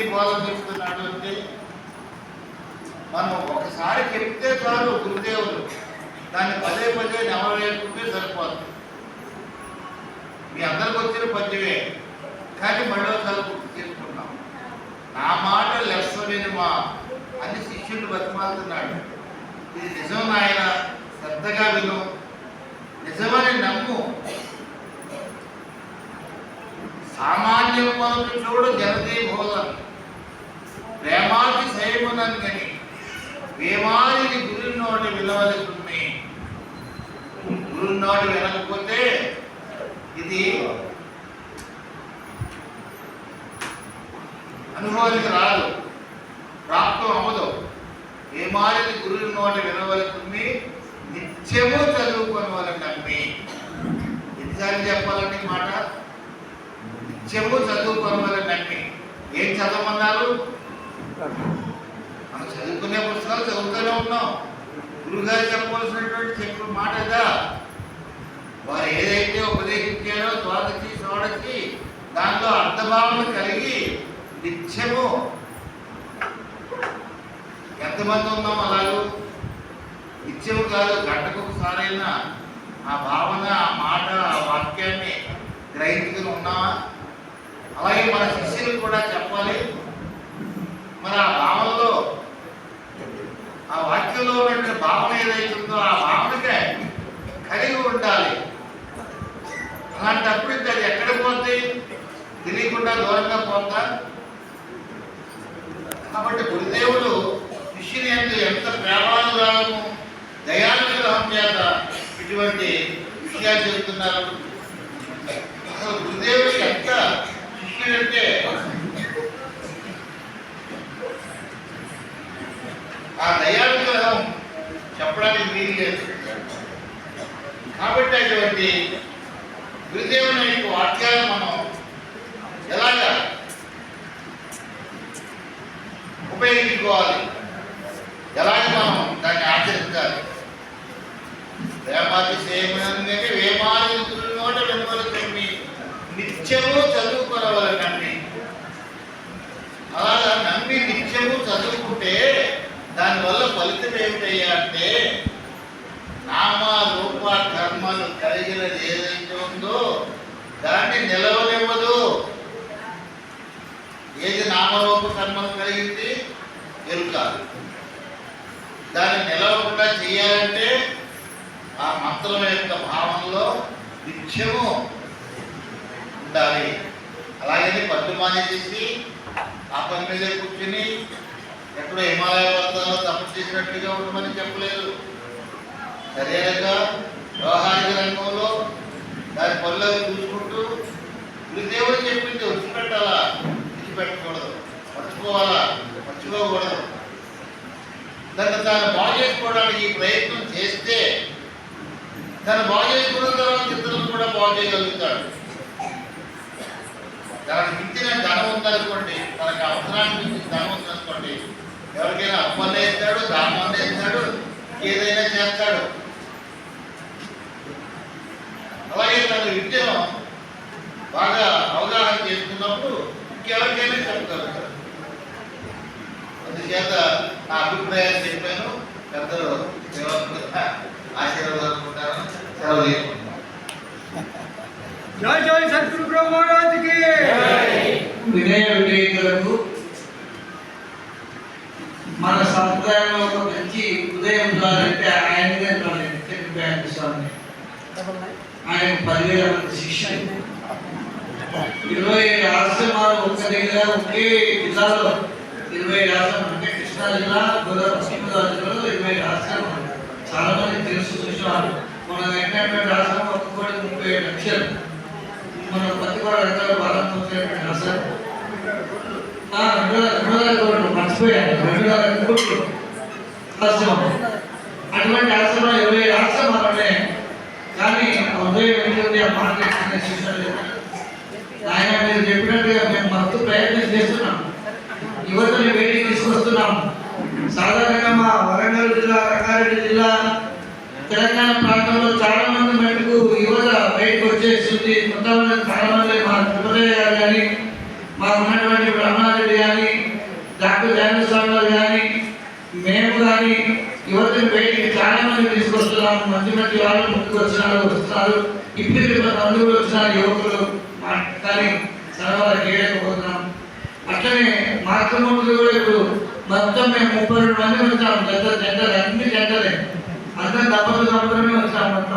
ఈ బోధ చెప్తున్నాడు అంటే మనం ఒకసారి చెప్తే చాలు గురుదేవులు దాన్ని పదే పదే నెమరేసుకుంటే సరిపోతుంది మీ అందరికి వచ్చిన పద్యమే. కానీ మళ్ళీ చదువు చేసుకున్నాం నా మాట లెస్స మా అని శిష్యుడు బతిమాలుతున్నాడు. సేమునందని వేమాదిని గురున్నోటి విలువలుతుంది గురున్నోటి వినకపోతే ఇది అనుభవానికి రాదు ప్రాప్తం అవ్వదు. వేమాదిని గురున్నోటి వినవలుతుంది నిత్యము చదువుకొని వాళ్ళని నమ్మి ఎన్నిసార్లు చెప్పాలండి మాట? నిత్యము చదువుకొని వాళ్ళని నమ్మి. ఏం చదవమన్నారు? మనం చదువుకునే పుస్తకాలు చదువుతూనే ఉన్నాం. గురుగారు చెప్పవలసినటువంటి చెప్పిన మాట ఇదా? వారు ఏదైతే ఉపదేశించారో ద్వాదశి షోడశి దాంట్లో అర్థభావన కలిగి నిత్యము ఎంతమంది ఉన్నాం అలాగూ? నిత్యము కాదు గంటకు ఒకసారైనా ఆ భావన ఆ మాట ఆ వాక్యాన్ని గ్రహించుకుని ఉన్నామా? అలాగే మన శిష్యులు కూడా చెప్పాలి మరి ఆ భావనలో ఆ వాక్యంలో ఏదైతుందో ఆ మామిడికాయ కలిగి ఉండాలి. అలాంటప్పుడు ఇంకా అది ఎక్కడ పోతే తెలియకుండా దూరంగా పోతా కాబట్టి గురుదేవుడు శిష్యుని ఎందు ఎంత ప్రేమానురాగము దయానుగ్రహం చేత ఇటువంటి విషయాలు చెబుతున్నారు. అసలు గురుదేవుడు ఎంత శిష్యుడంటే ఆ దయానుగ్రహం చెప్పడానికి వీలు లేదు. కాబట్టి అటువంటి గురుదేవుని యొక్క వాక్యాలను మనం ఎలాగా ఉపయోగించుకోవాలి. ఎలాగ మనం దాన్ని ఆచరించాలి? వేమాది వేమాది నిత్యము చదువుకోవాలంటే దాన్ని నిలవకుండా చేయాలంటే ఆ మంత్రం యొక్క భావనలో నిత్యము ఉండాలి. అలాగని పట్టు మానేసేసి ఆ పని మీద కూర్చుని ఎక్కడో హిమాలయ పర్వతాల్లో తప్పు చేసినట్టుగా ఉండమని చెప్పలేదు. సరైనగా వ్యవహారిక రంగంలో దాని పనులు చూసుకుంటూ గురుదేవుడు చెప్పింది విడిచిపెట్టాలా విడిచిపెట్టకూడదు. మర్చిపోవాలా? మర్చిపోకూడదు. తను తాను బాగు చేసుకోవడానికి ప్రయత్నం చేస్తే తను బాగు చేసుకున్న తర్వాత ఇతరులను కూడా బాగు చేయగలుగుతాడు. తనకు మించిన ధనం ఉందనుకోండి తనకు అవసరానికి మించిన ధనం ఉందనుకోండి ఎవరికైనా అప్పన్న ఇస్తాడు దామన్న ఇస్తాడు ఏదైనా చేస్తాడు. అలాగే తన విద్యను బాగా అవగాహన చేసుకున్నప్పుడు ఇంకెవరికైనా చెప్పగలుగుతాడు. అందుచేత నా అభిప్రాయాన్ని చెప్పాను. పెద్దలు ఏమనుకుంటా ఆశీర్వాదాలు అనుకుంటాను సెలవు తీసుకుంటాను జై జై సద్గురు బ్రహ్మరాజుకి వినయ వివేకులకు మన సంప్రదాయంలో ఒక మంచి ఉదయం ఆయనగా బ్యాంక్ స్వామి ఆయన పదివేల మంది శిష్యులు. ఇరవై ఆశ్రమాలు ఒక్క దగ్గర ఒకే జిల్లాలో ఇరవై ఆశ్రమాలు అంటే కృష్ణా జిల్లా గోదావరి పశ్చిమ గోదావరి జిల్లాలో ఇరవై చాలా మంది తెలుసు మన వెంకటపేట ఆశ్రమం ఒక్క కోటి ముప్పై ఏడు లక్షలు. మన పత్తిపాడు రంగాలు బాగా వచ్చినటువంటి రెండు వేల రెండు వేల కోట్లు మర్చిపోయాను. రెండు వేల కోట్లు అటువంటి ఇరవై కానీ ఉదయం ఏంటంటే ఆ మార్కెట్ శిక్షణ ఆయన మీరు చెప్పినట్టుగా మేము మస్తు ప్రయత్నం చేస్తున్నాం. యువతని బయటికి సాధారణంగా మా వరంగల్ జిల్లా రంగారెడ్డి జిల్లా తెలంగాణ ప్రాంతంలో చాలా మంది మటుకు యువత బయటకు వచ్చేస్తుంది. కొంతమంది చాలా మంది మా త్రిపురయ్య గారు కానీ మా ఉన్నటువంటి బ్రహ్మారెడ్డి కానీ డాక్టర్ దయానంద స్వామి గారు కానీ మేము కానీ యువతను బయటికి చాలా మంది తీసుకొస్తున్నాము మంచి మంచి వాళ్ళు ముందుకు వచ్చినారు వస్తున్నారు. ఇప్పుడు మంది కూడా వచ్చినారు యువకులు. మా- కానీ సరఫరా చేయలేకపోతున్నాం అట్లనే మాతృమూర్తులు కూడా ఇప్పుడు మొత్తం మేము ముప్పై రెండు మంది వచ్చాము జంట జంటలు అన్ని జంటలే. అందరం దంపతులు దంపతులమే వచ్చాము మొత్తం.